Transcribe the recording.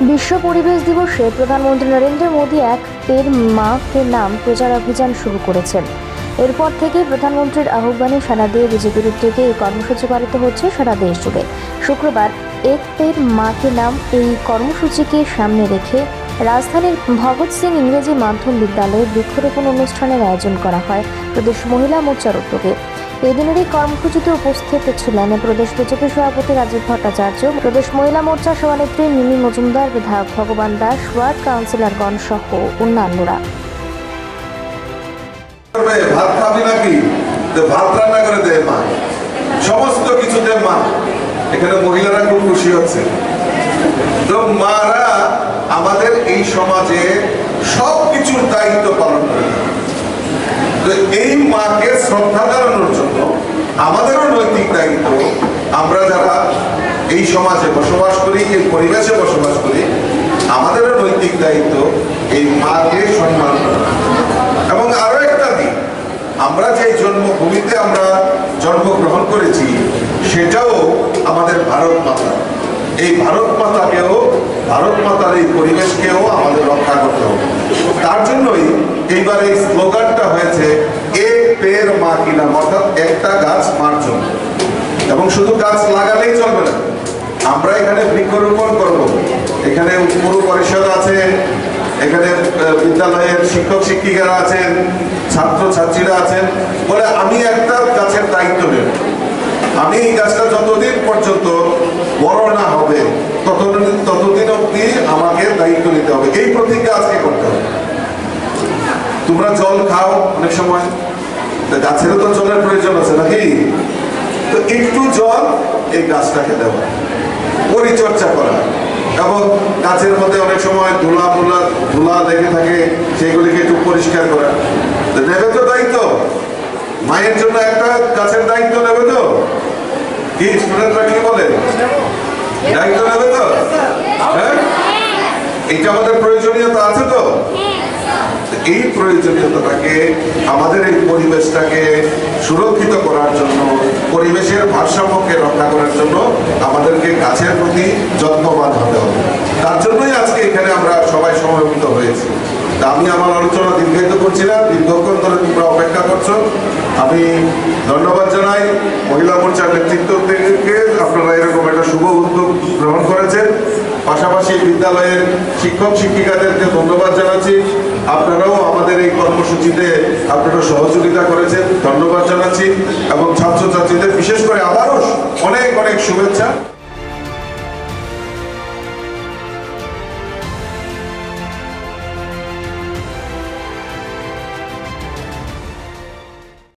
বিশ্ব পরিবেশ দিবসে প্রধানমন্ত্রী নরেন্দ্র মোদী এক পের মাকে নাম প্রচার অভিযান শুরু করেছেন। এরপর থেকে প্রধানমন্ত্রীর আহ্বানে সারা দিয়ে বিজেপির উদ্যোগে এই কর্মসূচি পালিত হচ্ছে, সারা দেশ জুড়ে। শুক্রবার এক পের মা কে নাম এই কর্মসূচিকে সামনে রেখে রাজধানীর ভগৎ সিং ইংরেজি মাধ্যম বিদ্যালয়ে বৃক্ষরোপণ অনুষ্ঠানের আয়োজন করা হয়। প্রদেশ মহিলা মোর্চার উদ্যোগে এই দিনের এই কর্মসূচিতে উপস্থিত ছিলেন প্রদেশ বিজেপি সভাপতি রাজীব ভট্টাচার্য, প্রদেশ মহিলা মোর্চা সভানেত্রী মিমি মজুমদার, বিধায়ক ভগবান দাস, ওয়ার্ড কাউন্সিলরগণ সহ অন্যান্যরা। ভাত খাবি নাকি? ভাত রান্না করে দে মা। সমস্ত মা। এখানে মহিলারা খুব খুশি হচ্ছে। তো মারা আমাদের এই সমাজে সব কিছুর দায়িত্ব পালন করে। তো এই মাকে শ্রদ্ধা জানানোর জন্য আমাদেরও নৈতিক দায়িত্ব। আমরা যারা এই সমাজে বসবাস করি, এই পরিবেশে বসবাস করি, আমাদেরও নৈতিক দায়িত্ব এই মাকে সম্মান করা। এবং আরও একটা দিক, আমরা যে জন্মভূমিতে আমরা জন্মগ্রহণ করেছি, সেটাও আমাদের ভারত মাতা। এই ভারত মাতাকেও, ভারত মাতার এই পরিবেশকেও আমাদের রক্ষা করতে হবে। তার জন্যই এইবার এই এ পের মা কিনা অর্থাৎ একটা গাছ মার জন্য। এবং শুধু গাছ লাগালেই চলবে না, আমরা এখানে বৃক্ষরোপণ করব। এখানে পুরো পরিষদ আছে, এখানে বিদ্যালয়ের শিক্ষক শিক্ষিকারা আছেন ছাত্র ছাত্রীরা আছেন। বলে আমি একটা গাছের দায়িত্ব নেব। আমি এই গাছটা যতদিন পর্যন্ত বড় না হবে, ততদিন ততদিন অব্দি আমাকে দায়িত্ব নিতে হবে। এই প্রতিজ্ঞা আজকে করতে হবে। তোমরা জল খাও অনেক সময়। গাছেরও তো জলের প্রয়োজন আছে নাকি? তো একটু জল এই গাছটাকে দেওয়া, পরিচর্যা করা। এবং গাছের মধ্যে অনেক সময় ধুলা মুলা ধুলা লেগে থাকে সেগুলিকে একটু পরিষ্কার করা। নেবে তো দায়িত্ব। মায়ের জন্য একটা গাছের দায়িত্ব নেবে তো? কি স্টুডেন্টরা কি বলে? দায়িত্ব নেবে তো? হ্যাঁ? এটা আমাদের প্রয়োজনীয়তা আছে তো? এই প্রয়োজনীয়তাটাকে আমাদের এই পরিবেশটাকে সুরক্ষিত করার জন্য, পরিবেশের ভারসাম্যকে রক্ষা করার জন্য আমাদেরকে গাছের প্রতি যত্নবান হতে হবে। তার জন্যই আজকে এখানে আমরা সবাই সমবেত হয়েছি। তা আমি আমার আলোচনা দীর্ঘায়িত করছি না দীর্ঘক্ষণ ধরে তোমরা অপেক্ষা করছ। আমি ধন্যবাদ জানাই মহিলা মোর্চার নেতৃত্ব থেকে আপনারা এরকম একটা শুভ উদ্যোগ গ্রহণ করেছেন। পাশাপাশি বিদ্যালয়ের শিক্ষক, শিক্ষিকাদেরকে ধন্যবাদ জানাচ্ছি। আপনারাও আমাদের এই কর্মসূচিতে আপনারা সহযোগিতা করেছেন, ধন্যবাদ জানাচ্ছি। এবং ছাত্রছাত্রীদের বিশেষ করে আবারও অনেক অনেক শুভেচ্ছা।